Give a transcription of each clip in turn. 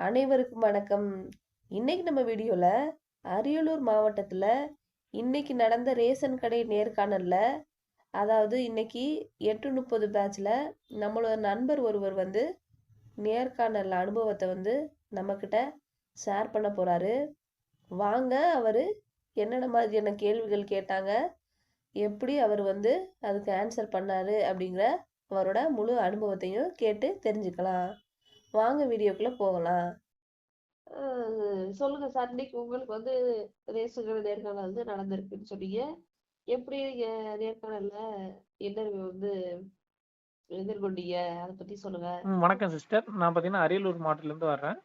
அனைவருக்கும் வணக்கம். இன்னைக்கு நம்ம வீடியோவில் அரியலூர் மாவட்டத்தில் இன்னைக்கு நடந்த ரேஷன் கடை நேர்காணலில் அதாவது இன்னைக்கு எட்டு முப்பது பேட்சில் நம்மளோட நண்பர் ஒருவர் வந்து நேர்காணல் அனுபவத்தை வந்து நம்மக்கிட்ட ஷேர் பண்ண போகிறாரு வாங்க அவர் என்னென்ன மாதிரியான கேள்விகள் கேட்டாங்க எப்படி அவர் வந்து அதுக்கு ஆன்சர் பண்ணாரு அப்படிங்கிற அவரோட முழு அனுபவத்தையும் கேட்டு தெரிஞ்சுக்கலாம். வாங்க வீடியோக்குள்ள போகலாம். சொல்லுங்க சார். இன்னைக்கு உங்களுக்கு வந்து ரேஷன் நேர்காணல் வந்து நடந்திருக்குன்னு சொன்னீங்க. எப்படி நீங்க நேர்காணல்ல இன்டர்வியூ வந்து எதிர்கொண்டீங்க? அதை பத்தி சொல்லுங்க. வணக்கம் சிஸ்டர் நான் பார்த்தீங்கன்னா அரியலூர் மாவட்டத்துலேருந்து வர்றேன்.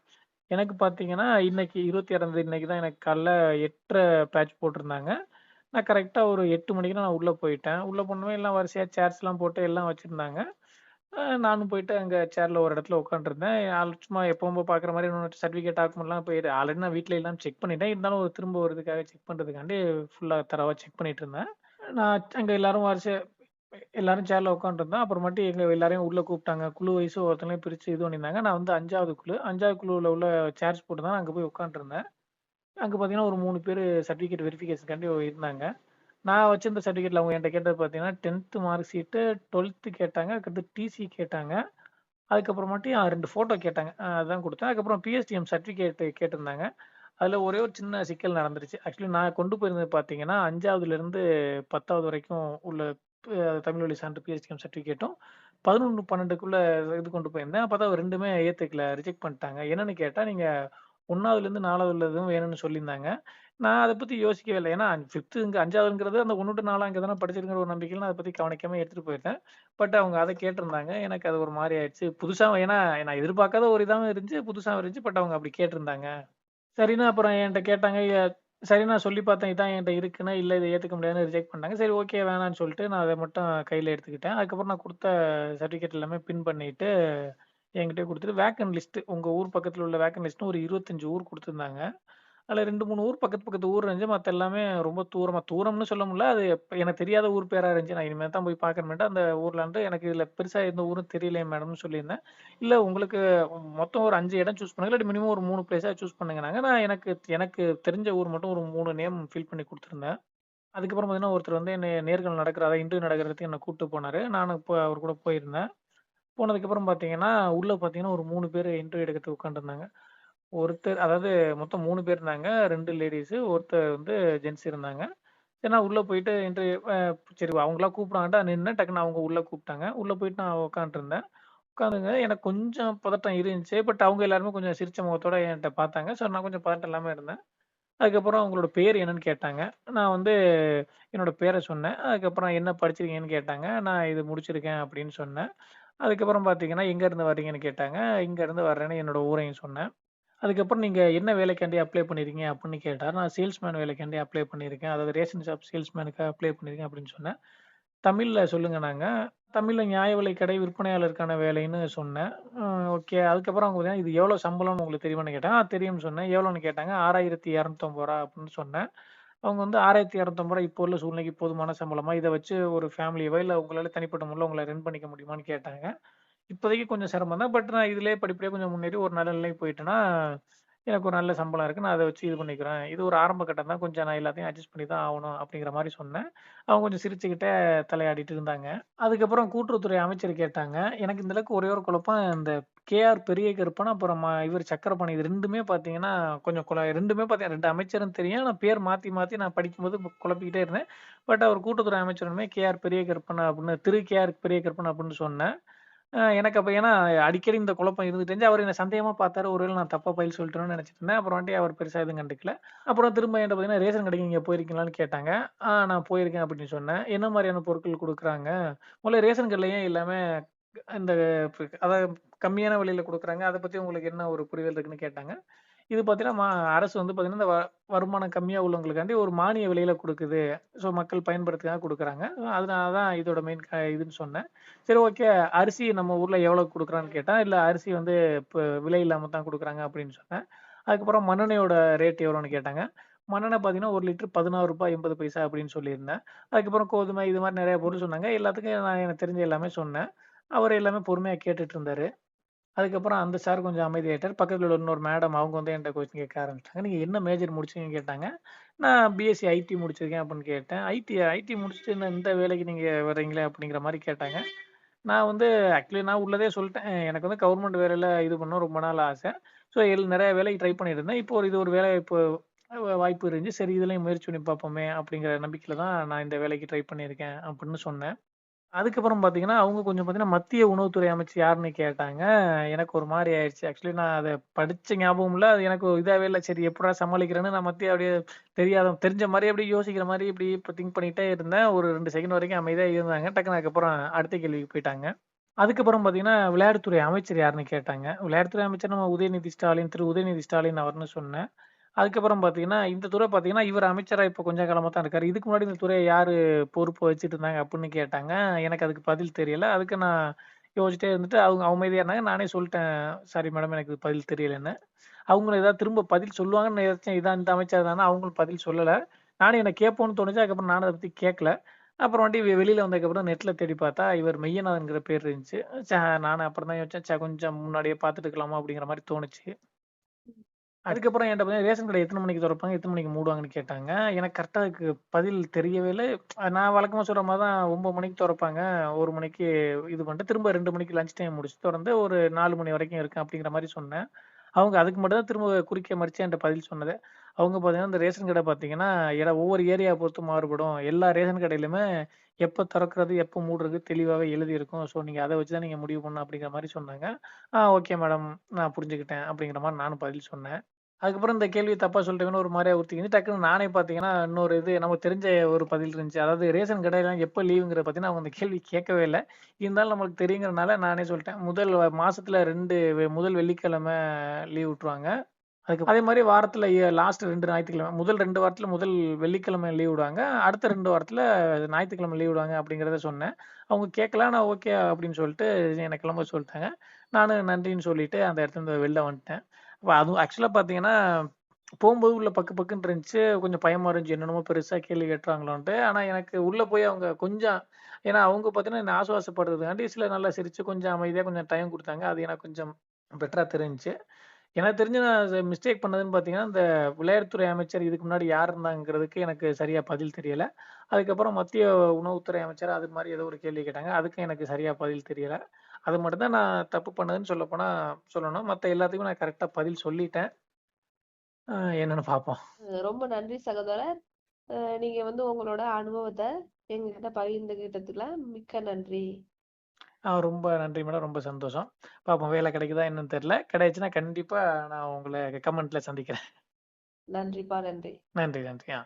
எனக்கு பார்த்தீங்கன்னா இன்னைக்கு இருபத்தி ஆறாம் தேதி இன்னைக்கு தான் எனக்கு காலைல எட்டரை பேட்ச் போட்டிருந்தாங்க. நான் கரெக்டாக ஒரு எட்டு மணிக்கு நான் உள்ளே போயிட்டேன். உள்ளே போனவே எல்லாம் வரிசையாக சேர்ஸ்லாம் போட்டு எல்லாம் வச்சுருந்தாங்க. நானும் போயிட்டு அங்கே சேரில் ஒரு இடத்துல உட்காந்துருந்தேன் ஆள் சும்மா எப்பவும் போய் பார்க்குற மாதிரி இன்னொரு சர்டிஃபிகேட் டாக்குமெண்ட்லாம் போய் ஆல்ரெடி நான் வீட்டில் எல்லாம் செக் பண்ணிட்டேன். இருந்தாலும் ஒரு திரும்ப வரதுக்காக செக் பண்ணுறதுக்காண்டி ஃபுல்லாக தரவாக செக் பண்ணிட்டு இருந்தேன். நான் அங்கே எல்லாரும் வரிசை எல்லாரும் சேர்ல உட்காந்துருந்தோம் அப்புறமேட்டு எங்க எல்லாரையும் உள்ள கூப்பிட்டாங்க. குழு வயசு ஒருத்தங்களையும் பிரிச்சு இது பண்ணியிருந்தாங்க. நான் வந்து அஞ்சாவது குழு அஞ்சாவது குழுவுல உள்ள சேர்ஸ் போட்டு தான் அங்கே போய் உட்காந்துருந்தேன் அங்கே பார்த்தீங்கன்னா ஒரு மூணு பேர் சர்டிஃபிகேட் வெரிஃபிகேஷனுக்காண்டி இருந்தாங்க. நான் வச்சிருந்த சர்டிஃபிகேட்ல அவங்க என்கிட்ட கேட்டது பார்த்தீங்கன்னா டென்த்து மார்க் ஷீட்டு டுவெல்த்து கேட்டாங்க அதுக்கடுத்து டிசி கேட்டாங்க. அதுக்கப்புறமாட்டி மட்டும் ரெண்டு ஃபோட்டோ கேட்டாங்க. அதுதான் அதான் கொடுத்தேன். அதுக்கப்புறம் பிஎஸ்டிஎம் சர்டிஃபிகேட் கேட்டிருந்தாங்க. அதில் ஒரே ஒரு சின்ன சிக்கல் நடந்துருச்சு. ஆக்சுவலி நான் கொண்டு போயிருந்தது பார்த்தீங்கன்னா அஞ்சாவதுலேருந்து பத்தாவது வரைக்கும் உள்ள தமிழ் வழி சான்று பிஎஸ்டிஎம் சர்டிஃபிகேட்டும் பதினொன்று பன்னெண்டுக்குள்ளே இது கொண்டு போயிருந்தேன். பார்த்தா ரெண்டுமே ஏற்றுக்கல ரிஜெக்ட் பண்ணிட்டாங்க. என்னென்னு கேட்டால் நீங்கள் ஒன்றாவதுலேருந்து நாலாவதுல வேணும்னு சொல்லியிருந்தாங்க. நான் அதை பற்றி யோசிக்கவே இல்லை. ஏன்னா ஃபிஃப்த்து இங்கே அஞ்சாவதுங்கிறது அந்த ஒன்று டு நாலாம் இங்கே தானே படிச்சிருக்கிற ஒரு நம்பிக்கையில் நான் அதை பற்றி கவனிக்காமல் எடுத்துகிட்டு போயிட்டேன். பட் அவங்க அதை கேட்டிருந்தாங்க. எனக்கு அது ஒரு மாதிரி ஆயிடுச்சு. புதுசாக ஏன்னா நான் எதிர்பார்க்காத ஒரு இதாகவும் இருந்துச்சு. புதுசாகவும் இருந்துச்சு. பட் அவங்க அப்படி கேட்டிருந்தாங்க. சரின்னு அப்புறம் என்கிட்ட கேட்டாங்க. சரி நான் சொல்லி பார்த்தேன். இதான் என்கிட்ட இருக்குன்னா. இல்லை இதை ஏற்றுக்க முடியாதுன்னு ரிஜெக்ட் பண்ணாங்க சரி ஓகே வேணான்னு சொல்லிட்டு நான் அதை மட்டும் கையில் எடுத்துக்கிட்டேன். அதுக்கப்புறம் நான் கொடுத்த சர்டிஃபிகேட் எல்லாமே பின் பண்ணிட்டு என்கிட்ட கொடுத்துட்டு வேக்கன் லிஸ்ட் உங்கள் ஊர் பக்கத்தில் உள்ள வேக்கன் லிஸ்ட்னு ஒரு இருபத்தஞ்சு ஊர் கொடுத்துருந்தாங்க. அதில் ரெண்டு மூணு ஊர் பக்கத்து பக்கத்து ஊர் இருந்துச்சு. மற்ற எல்லாமே ரொம்ப தூரமாக தூரம்னு சொல்ல முடியல. அது எனக்கு தெரியாத ஊர் பேராக இருந்துச்சு. நான் இனிமேல் தான் போய் பார்க்கணுமேட்டு அந்த ஊர்லாண்டு எனக்கு இதில் பெருசாக எந்த ஊரும் தெரியலையே மேடம்னு சொல்லியிருந்தேன். இல்லை உங்களுக்கு மொத்தம் ஒரு அஞ்சு இடம் சூஸ் பண்ணுங்க. இல்லாட்டி மினிமம் ஒரு மூணு பிளேஸாக சூஸ் பண்ணுங்கனாங்க நான் எனக்கு எனக்கு தெரிஞ்ச ஊர் மட்டும் ஒரு மூணு நேம் ஃபில் பண்ணி கொடுத்துருந்தேன். அதுக்கப்புறம் பார்த்தீங்கன்னா ஒருத்தர் வந்து என்னை நேர்கள் நடக்கிற அதாவது இன்டர்வியூ நடக்கிறதுக்கு என்னை கூப்பிட்டு போனார். நானும் இப்போ அவர் கூட போயிருந்தேன். போனதுக்கப்புறம் பார்த்தீங்கன்னா உள்ளே பார்த்தீங்கன்னா ஒரு மூணு பேர் இன்டர்வியூ எடுக்கிறது உட்காந்துருந்தாங்க ஒருத்தர் அதாவது மொத்தம் மூணு பேர் இருந்தாங்க. ரெண்டு லேடிஸு ஒருத்தர் வந்து ஜென்ஸ் இருந்தாங்க. சரி நான் உள்ளே போயிட்டு இன்டர்வியூ சரி அவங்களா கூப்பிடாங்கட்டா நின்று டக்குன்னு அவங்க உள்ளே கூப்பிட்டாங்க. உள்ளே போயிட்டு நான் உட்காந்துருந்தேன் உட்காந்துங்க எனக்கு கொஞ்சம் பதட்டம் இருந்துச்சு. பட் அவங்க எல்லாருமே கொஞ்சம் சிரிச்ச முகத்தோட என்கிட்ட பார்த்தாங்க. ஸோ நான் கொஞ்சம் பதட்டம் இல்லாமல் இருந்தேன். அதுக்கப்புறம் அவங்களோட பேர் என்னன்னு கேட்டாங்க. நான் வந்து என்னோட பேரை சொன்னேன். அதுக்கப்புறம் என்ன படிச்சிருக்கீங்கன்னு கேட்டாங்க. நான் இது முடிச்சிருக்கேன் அப்படின்னு சொன்னேன். அதுக்கப்புறம் பார்த்தீங்கன்னா எங்கேருந்து வர்றீங்கன்னு கேட்டாங்க. இங்கேருந்து வர்றேன்னு என்னோட ஊரையும் சொன்னேன். அதுக்கப்புறம் நீங்கள் என்ன வேலைக்காண்டி அப்ளை பண்ணியிருக்கீங்க அப்படின்னு கேட்டார். நான் சேல்ஸ்மேன் வேலைக்காண்டி அப்ளை பண்ணியிருக்கேன் அதாவது ரேஷன் ஷாப் சேல்ஸ்மேனுக்கு அப்ளை பண்ணியிருக்கேன் அப்படின்னு சொன்னேன். தமிழில் சொல்லுங்கள் நாங்கள் தமிழில் நியாய விலை கடை விற்பனையாளருக்கான வேலைன்னு சொன்னேன். ஓகே அதுக்கப்புறம் அவங்க பார்த்தீங்கன்னா, இது எவ்வளோ சம்பளம்னு உங்களுக்கு தெரியுமான்னு கேட்டாங்க? தெரியும்னு சொன்னேன். எவ்வளோன்னு கேட்டாங்க? ஆறாயிரத்தி இரநூத்தம்பது ரூபா அப்படின்னு சொன்னேன். அவங்க வந்து ஆயிரத்தி இரநூத்தம்பது ரூபா இப்போ உள்ள சூழ்நிலைக்கு போதுமான சம்பளமா? இதை வச்சு ஒரு ஃபேமிலியவோ இல்லை உங்களால தனிப்பட்ட முறையில் உங்களை ரன் பண்ணிக்க முடியுமான்னு கேட்டாங்க. இப்போதைக்கு கொஞ்சம் சிரமம் தான். பட் நான் இதுலேயே படிப்படியாக கொஞ்சம் முன்னேறி ஒரு நல்ல நிலைக்கு போயிட்டேன்னா எனக்கு ஒரு நல்ல சம்பளம் இருக்கு. நான் அதை வச்சு இது பண்ணிக்கிறேன். இது ஒரு ஆரம்ப கட்டம் தான். கொஞ்சம் நான் எல்லாத்தையும் அட்ஜஸ்ட் பண்ணி தான் ஆகணும் அப்படிங்கிற மாதிரி சொன்னேன். அவங்க கொஞ்சம் சிரிச்சுக்கிட்டே தலையாடிட்டு இருந்தாங்க. அதுக்கப்புறம் கூட்டுறவுத்துறை அமைச்சர் கேட்டாங்க. எனக்கு இந்த அளவுக்கு ஒரே ஒரு குழப்பம். இந்த கேஆர் பெரிய கருப்பன் அப்புறம் ம- இவர் சக்கரபாணி இது ரெண்டுமே பார்த்தீங்கன்னா கொஞ்சம் குழ ரெண்டுமே பார்த்தீங்கன்னா ரெண்டு அமைச்சரும் தெரியும். நான் பேர் மாற்றி மாற்றி நான் படிக்கும்போது பு- குழப்பிக்கிட்டே இருந்தேன். பட் அவர் கூட்டுறவுத்துறை அமைச்சருமே கேஆர் பெரிய கருப்பன் அப்படின்னு திரு கேஆர் பெரிய கருப்பன் அப்படின்னு சொன்னேன். எனக்கு அப்போ ஏன்னா அடிக்கடி இந்த குழப்பம் இருந்துட்டு இருந்துச்சு. அவர் என்ன சந்தேகமா பார்த்தாரு. ஒருவேளை நான் தப்பா பயில் சொல்லிட்டேன்னு நினைச்சிட்டு இருந்தேன். அப்புறம் வந்துட்டு அவர் பெருசா எதுவும் கண்டுக்கல. அப்புறம் திரும்ப என்கிட்ட பார்த்தீங்கன்னா ரேஷன் கடைக்கு நீங்க போயிருக்கீங்களான்னு கேட்டாங்க. ஆ நான் போயிருக்கேன் அப்படின்னு சொன்னேன். என்ன மாதிரியான பொருட்கள் கொடுக்குறாங்க? முதல்ல ரேஷன் கடையில ஏன் எல்லாமே இந்த அதாவது கம்மியான விலையில கொடுக்குறாங்க. அதை பத்தி உங்களுக்கு என்ன ஒரு புரிதல் இருக்குன்னு கேட்டாங்க. இது பார்த்தீங்கன்னா மா- அரசு வந்து பார்த்தீங்கன்னா இந்த வ- வருமானம் கம்மியாக உள்ளவங்களுக்காண்டி ஒரு மானிய விலையில கொடுக்குது. ஸோ மக்கள் பயன்படுத்துக்காக கொடுக்குறாங்க. அதனால தான் இதோட மெயின் இதுன்னு சொன்னேன். சரி ஓகே அரிசி நம்ம ஊரில் எவ்வளோ கொடுக்குறான்னு கேட்டால் இல்லை அரிசி வந்து இப்போ விலை இல்லாமல் தான் கொடுக்குறாங்க அப்படின்னு சொன்னேன். அதுக்கப்புறம் மண்ணெண்ணையோட ரேட் எவ்வளோன்னு கேட்டாங்க. மண்ணெண்ணெய் பார்த்தீங்கன்னா ஒரு லிட்டர் பதினாறு ரூபாய் எண்பது பைசா அப்படின்னு சொல்லியிருந்தேன். அதுக்கப்புறம் கோதுமை இது மாதிரி நிறைய பொருள் சொன்னாங்க. எல்லாத்துக்கும் நான் எனக்கு தெரிஞ்ச எல்லாமே சொன்னேன். அவர் எல்லாமே பொறுமையாக கேட்டுட்டு இருந்தாரு. அதுக்கப்புறம் அந்த சார் கொஞ்சம் அமைதியாகிட்டார் பக்கத்தில் உள்ள இன்னொரு மேடம் அவங்க வந்து என்கிட்ட கொஸ்டின் கேட்க ஆரம்பிச்சிட்டாங்க நீங்கள் என்ன மேஜர் முடிச்சிங்கன்னு கேட்டாங்க. நான் பிஎஸ்சி ஐடி முடிச்சிருக்கேன் அப்படின்னு கேட்டேன். ஐடி ஐடி முடிச்சுட்டு என்ன இந்த வேலைக்கு நீங்கள் வர்றீங்களே?" அப்படிங்கிற மாதிரி கேட்டாங்க. நான் வந்து ஆக்சுவலி நான் உள்ளதே சொல்லிட்டேன். எனக்கு வந்து கவர்மெண்ட் வேலையில் இது பண்ண ரொம்ப நாள் ஆசை. ஸோ எல் நிறைய வேலைக்கு ட்ரை பண்ணிட்டு இருந்தேன். இப்போ ஒரு இது ஒரு வேலை இப்போ வாய்ப்பு இருந்துச்சு. சரி இதுலேயும் முயற்சி பண்ணி பார்ப்போமே அப்படிங்கிற நம்பிக்கையில் தான் நான் இந்த வேலைக்கு ட்ரை பண்ணியிருக்கேன் அப்படின்னு சொன்னேன். அதுக்கப்புறம் பார்த்தீங்கன்னா, அவங்க கொஞ்சம் பார்த்தீங்கன்னா, மத்திய உணவுத்துறை அமைச்சர் யாருன்னு கேட்டாங்க. எனக்கு ஒரு மாரி ஆயிடுச்சு. ஆக்சுவலி நான் அத படிச்ச ஞாபகம் இல்ல. அது எனக்கு இதாவே இல்ல. சரி எப்புட்றா சமாளிக்கிறேன்னு நான் மத்திய அப்படியே தெரியாத தெரிஞ்ச மாரி அப்படியே யோசிக்கிற மாரி இப்படி இப்ப திங்க் பண்ணிட்டே இருந்தேன். ஒரு 2 செகண்ட் வரைக்கும் அமைதியா இருந்தாங்க. டக்குனு அதுக்கப்புறம் அடுத்த கேள்விக்கு போயிட்டாங்க. அதுக்கப்புறம் பார்த்தீங்கன்னா, விளையாட்டுத்துறை அமைச்சர் யாருன்னு கேட்டாங்க. விளையாட்டுத்துறை அமைச்சர் நம்ம உதயநிதி ஸ்டாலின், திரு உதயநிதி ஸ்டாலின் அவர்ன்னு சொன்னேன். அதுக்கப்புறம் பார்த்தீங்கன்னா, இந்த துறை பார்த்தீங்கன்னா, இவர் அமைச்சரா இப்போ கொஞ்ச காலமா தான் இருக்காரு. இதுக்கு முன்னாடி இந்த துறைய யாரு பொறுப்பு வச்சுட்டு இருந்தாங்க அப்படின்னு கேட்டாங்க. எனக்கு அதுக்கு பதில் தெரியல. அதுக்கு நான் யோசிச்சிட்டே இருந்துட்டு அவங்க அமைதியா இருந்தாங்க. நானே சொல்லிட்டேன், "சாரி மேடம் எனக்கு பதில் தெரியலன்னு." அவங்களும் ஏதாவது திரும்ப பதில் சொல்லுவாங்கன்னு நினைச்சேன். இதான் இந்த அமைச்சர் தானா அவங்களும் பதில் சொல்லல. நானும் எனக்கு கேட்போன்னு தோணுச்சு. அதுக்கப்புறம் நானும் அத பத்தி கேட்கல. அப்புறம் வெ வெளியில வந்ததுக்கப்புறம் நெட்ல தேடி பார்த்தா, இவர் மெய்யநாதன்ங்கிற பேர் இருந்துச்சு. ச்ச நானும் அப்புறம் தான் யோசிச்சேன், ச்ச கொஞ்சம் முன்னாடியே பார்த்துட்டுருக்கலாமா அப்படிங்கிற மாரி தோணுச்சு. அதுக்கப்புறம் என்ட்ட பார்த்தீங்கன்னா, ரேஷன் கடை எத்தனை மணிக்கு திறப்பாங்க எத்தனை மணிக்கு மூடுவாங்கன்னு கேட்டாங்க. எனக்கு கரெக்டாக அதுக்கு பதில் தெரியவே இல்லை நான் வழக்கமாக சொல்கிற மாதிரி தான் ஒம்பது மணிக்கு திறப்பாங்க ஒரு மணிக்கு இது பண்ணிட்டு, திரும்ப ரெண்டு மணிக்கு லஞ்ச் டைம் முடிச்சு திறந்து ஒரு நாலு மணி வரைக்கும் இருக்கும் அப்படிங்கிற மாதிரி சொன்னேன். அவங்க அதுக்கு மட்டும் தான் திரும்ப குறுக்கிய மறிச்சு என்கிட்ட பதில் சொன்னது அவங்க பார்த்தீங்கன்னா, இந்த ரேஷன் கடை பார்த்தீங்கன்னா, எட ஒவ்வொரு ஏரியா பொறுத்து மாறுபடும். எல்லா ரேஷன் கடையிலுமே எப்போ திறக்கிறது எப்போ மூடுறது தெளிவாவே எழுதியிருக்கும். ஸோ நீங்கள் அதை வச்சு தான் நீங்கள் முடிவு பண்ணணும் அப்படிங்கிற மாதிரி சொன்னாங்க. ஆ ஓகே மேடம். நான் புரிஞ்சுக்கிட்டேன் அப்படிங்கிற மாதிரி நானும் பதில் சொன்னேன். அதுக்கப்புறம் இந்த கேள்வி தப்பா சொல்லிட்டோமேன்னு ஒரு மாதிரியா உறுத்திக்கிச்சு. டக்குன்னு நானே பார்த்தீங்கன்னா, இன்னொரு இது நமக்கு தெரிஞ்ச ஒரு பதில் இருந்துச்சு. அதாவது ரேஷன் கடையெல்லாம் எப்ப லீவுங்கிறத பார்த்தீங்கன்னா, அவங்க அந்த கேள்வி கேட்கவே இல்லை இருந்தாலும் நம்மளுக்கு தெரியுங்கிறனால நானே சொல்லிட்டேன். முதல் மாசத்துல ரெண்டு முதல் வெள்ளிக்கிழமை லீவ் விட்டுருவாங்க. அதுக்கு அதே மாதிரி வாரத்துல லாஸ்ட் ரெண்டு ஞாயிற்றுக்கிழமை முதல் ரெண்டு வாரத்துல முதல் வெள்ளிக்கிழமை லீவ் விடுவாங்க. அடுத்த ரெண்டு வாரத்துல ஞாயிற்றுக்கிழமை லீவ் விடுவாங்க அப்படிங்கிறத சொன்னேன். அவங்க கேட்கல. நான் ஓகே அப்படின்னு சொல்லிட்டு என்னை கிளம்ப சொல்லிட்டாங்க. நானும் நன்றின்னு சொல்லிட்டு அந்த இடத்துல வெளில வந்துட்டேன். அதுவும் ஆக்சுவலாக பார்த்தீங்கன்னா, போகும்போது உள்ள பக்கு பக்குன்னு இருந்துச்சு. கொஞ்சம் பயமா இருந்துச்சு. என்னென்னமோ பெருசா கேள்வி கேட்டுறாங்களோன்ட்டு ஆனா எனக்கு உள்ள போய் அவங்க கொஞ்சம் ஏன்னா அவங்க பார்த்தீங்கன்னா, என்ன ஆசுவாசப்படுறதுக்காண்டி சில நல்லா சிரிச்சு கொஞ்சம் அமைதியாக கொஞ்சம் டைம் கொடுத்தாங்க அது எனக்கு கொஞ்சம் பெட்டரா தெரிஞ்சிச்சு எனக்கு தெரிஞ்சு நான் மிஸ்டேக் பண்ணதுன்னு பார்த்தீங்கன்னா, இந்த விளையாட்டுத்துறை அமைச்சர் இதுக்கு முன்னாடி யார் இருந்தாங்கிறதுக்கு எனக்கு சரியா பதில் தெரியல. அதுக்கப்புறம் மத்திய உணவுத்துறை அமைச்சர் அது மாதிரி ஏதோ ஒரு கேள்வி கேட்டாங்க. அதுக்கும் எனக்கு சரியா பதில் தெரியல. அது மட்டும் தான் நான் தப்பு பண்ணதுன்னு சொல்லப்போனா சொல்லணும். மத்த எல்லாத்துக்கும் நான் கரெக்ட்டா பதில் சொல்லிட்டேன். அ என்னன்னு பார்ப்போம். ரொம்ப நன்றி சகோதரர். அ நீங்க வந்து உங்களோட அனுபவத்த எங்ககிட்ட பகிர்ந்துகிட்டதுல மிக்க நன்றி. ஆ ரொம்ப நன்றி மேடம். ரொம்ப சந்தோஷம். பார்ப்போம் வேலை கிடைக்குதா என்னன்னு தெரியல. கிடைச்சுச்சுன்னா கண்டிப்பா நான் உங்கள கமெண்ட்ல சந்திக்கிறேன். நன்றிப்பா நன்றி. நன்றி, நன்றி. ஆ.